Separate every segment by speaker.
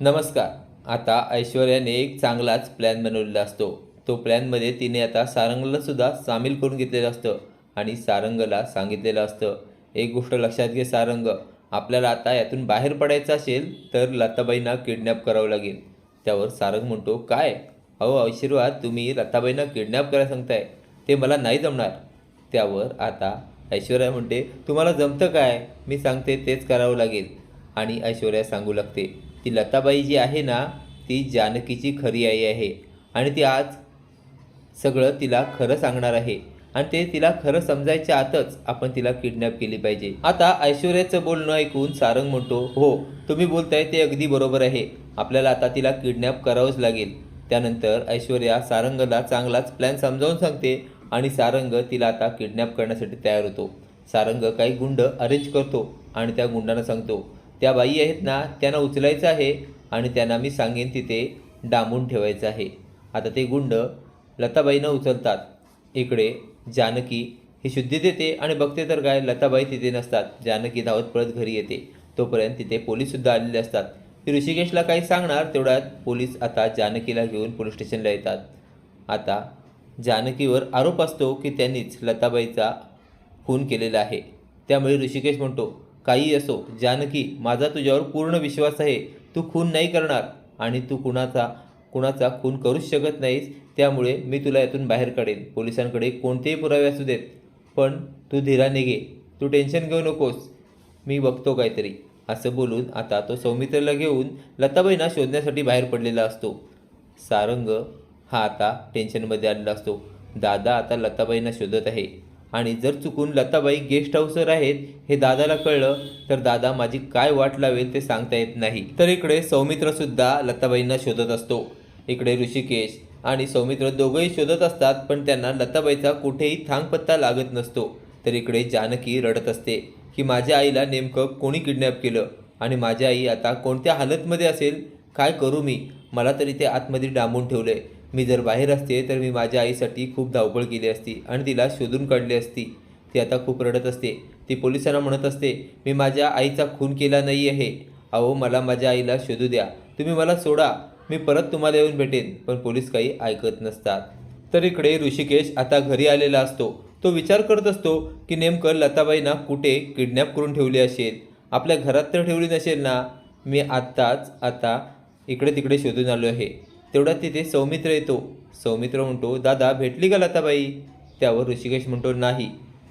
Speaker 1: नमस्कार. आता ऐश्वर्याने एक चांगलाच प्लॅन बनवलेला असतो. तो प्लॅनमध्ये तिने आता सारंगला सुद्धा सामील करून घेतलेलं असतं आणि सारंगला सांगितलेलं असतं. एक गोष्ट लक्षात घे सारंग आपल्याला आता यातून बाहेर पडायचं असेल तर लताबाईंना किडनॅप करावं लागेल. त्यावर सारंग म्हणतो काय? अहो आशीर्वाद तुम्ही लताबाईंना किडनॅप करायला सांगताय. ते मला नाही जमणार. त्यावर आता ऐश्वर्या म्हणते तुम्हाला जमतं काय? मी सांगते तेच करावं लागेल. आणि ऐश्वर्या सांगू लागते ती लताबाई जी आहे ना ती जानकीची खरी आई आहे. आणि ती आज सगळं तिला खरं सांगणार आहे. आणि ते तिला खरं समजायच्या आतच आपण तिला किडनॅप केली पाहिजे. आता ऐश्वर्याचं बोलणं ऐकून सारंग म्हणतो हो तुम्ही बोलताय ते अगदी बरोबर आहे. आपल्याला आता तिला किडनॅप करावंच लागेल. त्यानंतर ऐश्वर्या सारंगला चांगलाच प्लॅन समजावून सांगते आणि सारंग तिला आता किडनॅप करण्यासाठी तयार होतो. सारंग काही गुंड अरेंज करतो आणि त्या गुंडांना सांगतो त्या बाई आहेत ना त्यांना उचलायचं आहे आणि त्यांना मी सांगेन तिथे डांबून ठेवायचं आहे. आता ते गुंड लताबाईंना उचलतात. इकडे जानकी ही शुद्धी देते आणि बघते तर काय लताबाई तिथे नसतात. जानकी धावत पळत घरी येते. तोपर्यंत तिथे पोलीससुद्धा आलेले असतात. ती ऋषिकेशला काही सांगणार तेवढ्यात पोलीस आता जानकीला घेऊन पोलीस स्टेशनला येतात. आता जानकीवर आरोप असतो की त्यांनीच लताबाईचा खून केलेला आहे. त्यामुळे ऋषिकेश म्हणतो काही असो जानकी माझा तुझ्यावर पूर्ण विश्वास आहे. तू खून नाही करणार आणि तू कुणाचा कुणाचा खून करूच शकत नाहीस त्यामुळे मी तुला यातून बाहेर काढेन. पोलिसांकडे कोणतेही पुरावे असू देत पण तू धीराने घे तू टेन्शन घेऊ नकोस. मी बघतो काहीतरी. असं बोलून आता तो सौमित्रला घेऊन लताबाईंना शोधण्यासाठी बाहेर पडलेला असतो. सारंग हा आता टेन्शनमध्ये आलेला असतो. दादा आता लताबाईंना शोधत आहे. आणि जर चुकून लताबाई गेस्ट हाऊसवर आहेत हे दादाला कळलं तर दादा माझी काय वाट लावेल ते सांगता येत नाही. तर इकडे सौमित्रसुद्धा लताबाईंना शोधत असतो. इकडे ऋषिकेश आणि सौमित्र दोघंही शोधत असतात पण त्यांना लताबाईचा कुठेही थांगपत्ता लागत नसतो. तर इकडे जानकी रडत असते की माझ्या आईला नेमकं कोणी किडनॅप केलं? आणि माझी आई आता कोणत्या हालतमध्ये असेल? काय करू मी? मला तरी ते आतमध्ये डांबून ठेवलं आहे मी जर बाहेर असते तर मी माझ्या आईसाठी खूप धावपळ केली असती आणि तिला शोधून काढली असती. ती आता खूप रडत असते. ती पोलिसांना म्हणत असते मी माझ्या आईचा खून केला नाही आहे. अहो मला माझ्या आईला शोधू द्या. तुम्ही मला सोडा. मी परत तुम्हाला येऊन भेटेन. पण पोलीस काही ऐकत नसतात. तर इकडे ऋषिकेश आता घरी आलेला असतो. तो विचार करत असतो की नेमकं लताबाईंना कुठे किडनॅप करून ठेवली असेल? आपल्या घरात तर ठेवली नसेल ना? मी आत्ताच आता इकडे तिकडे शोधून आलो आहे. तेवढ्यात तिथे सौमित्र येतो. सौमित्र म्हणतो दादा भेटली का लताबाई? त्यावर ऋषिकेश म्हणतो नाही.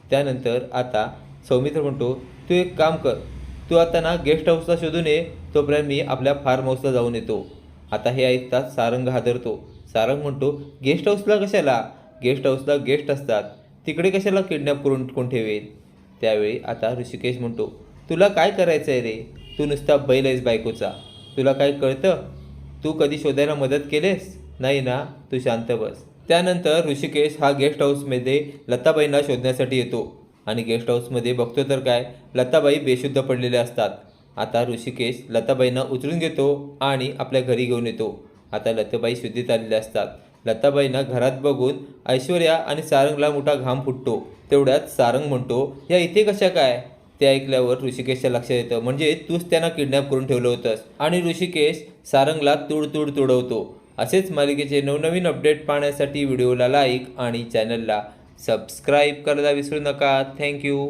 Speaker 1: त्यानंतर आता सौमित्र म्हणतो तू एक काम कर तू आता ना गेस्ट हाऊसला शोधून ये तोपर्यंत मी आपल्या फार्म हाऊसला जाऊन येतो. आता हे ऐकताच सारंग हादरतो. सारंग म्हणतो गेस्ट हाऊसला कशाला? गेस्ट हाऊसला गेस्ट असतात. तिकडे कशाला किडनॅप करून कोण ठेवेल? त्यावेळी आता ऋषिकेश म्हणतो तुला काय करायचं आहे रे? तू नुसता बैल आहेस बायकोचा. तुला काय कळतं? तू कधी शोधायला मदत केलेस? नाही ना तू शांत बस. त्यानंतर ऋषिकेश हा गेस्ट हाऊसमध्ये लताबाईंना शोधण्यासाठी येतो. आणि गेस्ट हाऊसमध्ये बघतो तर काय लताबाई बेशुद्ध पडलेल्या असतात. आता ऋषिकेश लताबाईंना उचलून घेतो आणि आपल्या घरी घेऊन येतो. आता लताबाई शुद्धीत आलेल्या असतात. लताबाईंना घरात बघून ऐश्वर्या आणि सारंगला मोठा घाम फुटतो. तेवढ्यात सारंग म्हणतो या इथे कशा काय? ते ऐकल्यावर ऋषिकेशच्या लक्षात येतं. म्हणजे तूच त्यांना किडनॅप करून ठेवलं होतंस. आणि ऋषिकेश सारंगला तुड तुड तुडवतो. असेच मालिकेचे नवनवीन अपडेट पाहण्यासाठी व्हिडिओला लाईक आणि चॅनलला सबस्क्राईब करायला विसरू नका. थँक्यू